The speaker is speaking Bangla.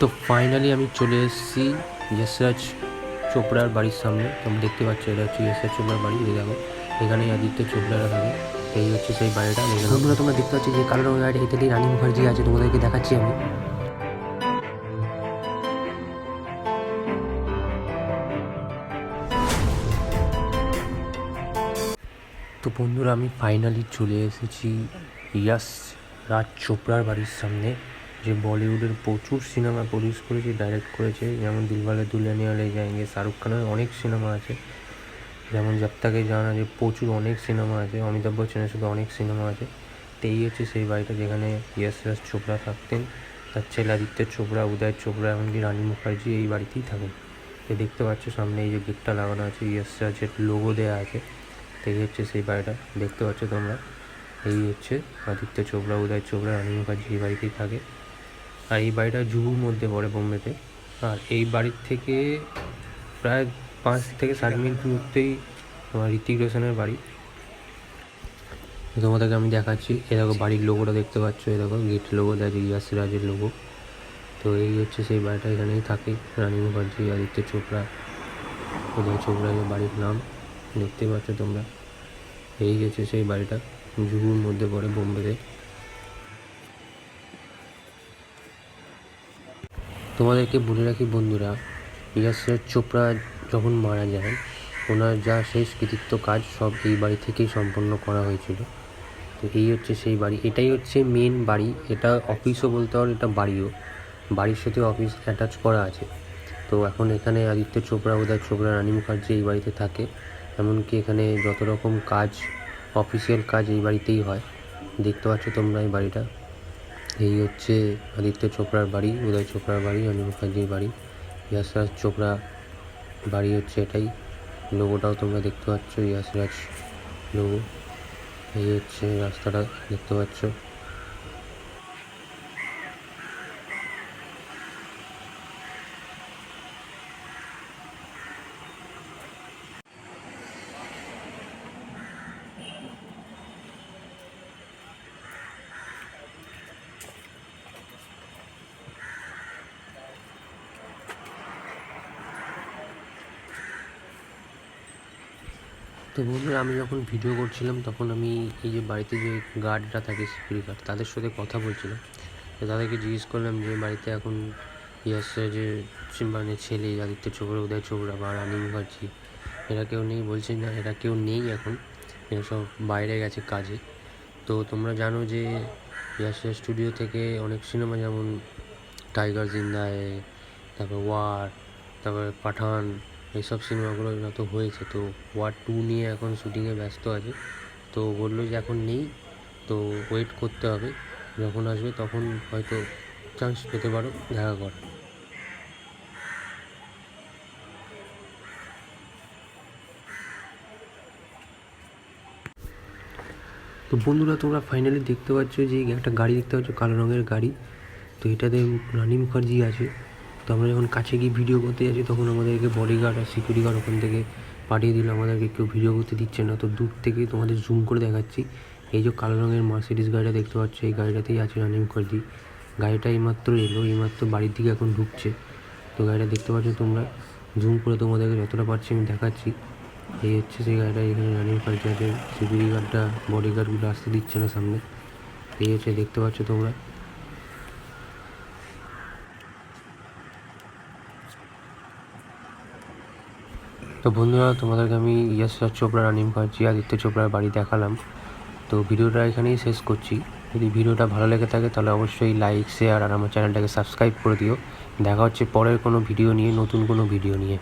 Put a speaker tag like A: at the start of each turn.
A: তো ফাইনালি আমি চলে এসেছি যশরাজ চোপড়ার বাড়ির সামনে। তোমরা দেখতে পাচ্ছ, এটা হচ্ছে যশরাজ চোপড়ার বাড়ি, এই দেখো। এখানে আদিত্য চোপড়ারা থাকে। এই হচ্ছে সেই বাড়িটা বন্ধুরা, তোমরা দেখতে পাচ্ছ যে কালো রঙের গাড়ি এটাতেই রানী মুখার্জি আছে, তোমাদেরকে দেখাচ্ছি আমি। তো বন্ধুরা, আমি ফাইনালি চলে এসেছি ইয়াস রাজ চোপড়ার বাড়ির সামনে। যে বলিউডের প্রচুর সিনেমা প্রডিউস করেছে ডাইরেক্ট করেছে। যেমন দিলওয়ালে দুলহানিয়া লে যায়েঙ্গে শাহরুখ খানের অনেক সিনেমা আছে। যেমন জব তাকে জানা যে প্রচুর অনেক সিনেমা আছে। অমিতাভ বচ্চনের শুধু অনেক সিনেমা আছে। তো এই হচ্ছে সেই বাড়িটা যেখানে ইয়াস রাজ চোপড়া থাকতেন। তার ছেলে আদিত্য চোপড়া, উদয় চোপড়া, এমনকি রানী মুখার্জি এই বাড়িতেই থাকেন। তো দেখতে পাচ্ছ সামনে এই যে গেটটা লাগানো আছে, ইয়াস রাজের লোগো দেওয়া আছে। তো এই হচ্ছে সেই বাড়িটা, দেখতে পাচ্ছ তোমরা। এই হচ্ছে আদিত্য চোপড়া, উদয় চোপড়া, রানী মুখার্জি এই বাড়িতেই থাকে। আর এই বাড়িটা জুহুর মধ্যে পড়ে বোম্বেতে। আর এই বাড়ির থেকে প্রায় পাঁচ থেকে ষাট মিনিট দূরত্বেই তোমার ঋতিক রোশনের বাড়ি। তোমাদেরকে আমি দেখাচ্ছি। এ দেখো বাড়ির লোগোটা দেখতে পাচ্ছ। এ দেখো গেট লোগো আছে ইয়াস রাজের লোগো তো এই হচ্ছে সেই বাড়িটা, এখানেই থাকে রানী মুখার্জি, আদিত্য চোপড়া। উদয় চোপড়া এই বাড়ির নাম দেখতে পাচ্ছ তোমরা। এই হচ্ছে সেই বাড়িটা, জুহুর মধ্যে পড়ে বোম্বেতে। তোমাদেরকে বলে রাখি বন্ধুরা ইয়াসরাজ চোপড়া যখন মারা যায়, ওনার যা শেষ কৃতিত্ব কাজ সব এই বাড়ি থেকেই সম্পন্ন করা হয়েছিল। তো এই হচ্ছে সেই বাড়ি, এটাই হচ্ছে মেন বাড়ি, এটা অফিসও বলতে পারো, এটা বাড়িও। বাড়ির সাথে অফিস অ্যাটাচ করা আছে। তো এখন এখানে আদিত্য চোপড়া, উদয় চোপড়া, রানী মুখার্জি এই বাড়িতে থাকে। এমনকি এখানে যত রকম কাজ অফিসিয়াল কাজ এই বাড়িতেই হয়। দেখতে পাচ্ছ তোমরা এই বাড়িটা। এই হচ্ছে আদিত্য চোপড়ার বাড়ি, উদয় চোপড়ার বাড়ি অনিল মুখার্জির বাড়ি। ইয়াসরাজ চোপড়া বাড়ি হচ্ছে এটাই। লোগোটাও তোমরা দেখতে পাচ্ছ, ইয়াসরাজ লোগো। এই হচ্ছে রাস্তাটা, দেখতে পাচ্ছ। তো বন্ধুরা, আমি যখন ভিডিও করছিলাম, তখন আমি এই যে বাড়িতে যে গার্ডরা থাকে সিকিউরিটি গার্ড তাদের সাথে কথা বলছিলাম। তো তাদেরকে জিজ্ঞেস করলাম যে, বাড়িতে এখন ইয়াসে যে মানে ছেলে, আদিত্য চোপড়া, উদয় চোপড়া বা রানী মুখার্জি, এরা কেউ নেই? বলছে, না, এরা কেউ নেই এখন। এরা সব বাইরে গেছে কাজে। তো তোমরা জানো যে ইয়াসের স্টুডিও থেকে অনেক সিনেমা যেমন টাইগার, জিন্দায়, তারপর ওয়ার, তারপর পাঠান এইসব সিনেমাগুলো যত হয়েছে। তো ওয়ার টু নিয়ে এখন শুটিংয়ে ব্যস্ত আছে। তো বলল যে এখন নেই, তো ওয়েট করতে হবে। যখন আসবে তখন হয়তো চান্স পেতে পারো, দেখা কর। তো বন্ধুরা, তোমরা ফাইনালি দেখতে পাচ্ছ যে একটা গাড়ি দেখতে পাচ্ছ, কালো রঙের গাড়ি। তো এটাতে রানী মুখার্জি আছে। তো আমরা যখন কাছে গিয়ে ভিডিও করতে যাচ্ছি, তখন আমাদেরকে বডিগার্ড আর সিকিউরিটি গার্ড ওখান থেকে পাঠিয়ে দিল। আমাদেরকে কেউ ভিডিও করতে দিচ্ছে না। তো দূর থেকে তোমাদের জুম করে দেখাচ্ছি। এই যে কালো রঙের মার্সিডিস গাড়িটা দেখতে পাচ্ছ, এই গাড়িটাতেই আছে রানী মুখার্জি গাড়িটা এইমাত্র এলো, এইমাত্র বাড়ির দিকে এখন ঢুকছে। তো গাড়িটা দেখতে পাচ্ছ তোমরা? জুম করে তোমাদেরকে যতটা পারছি আমি দেখাচ্ছি। এই হচ্ছে সেই গাড়িটা, এখানে রানী আছে সিকিউরিটি গার্ডটা বডি গার্ডগুলো আসতে দিচ্ছে না সামনে। এই হচ্ছে দেখতে পাচ্ছ তোমরা? তো বন্ধুরা, তোমাদেরকে আমি ইয়াসরাজ চোপড়া, রানিম মুখার্জি আদিত্য চোপড়ার বাড়ি দেখালাম। তো ভিডিওটা এখানেই শেষ করছি। যদি ভিডিওটা ভালো লেগে থাকে, তাহলে অবশ্যই লাইক শেয়ার আর আমার চ্যানেলটাকে সাবস্ক্রাইব করে দিও। দেখা হচ্ছে পরের কোনো ভিডিও নিয়ে, নতুন কোনো ভিডিও নিয়ে।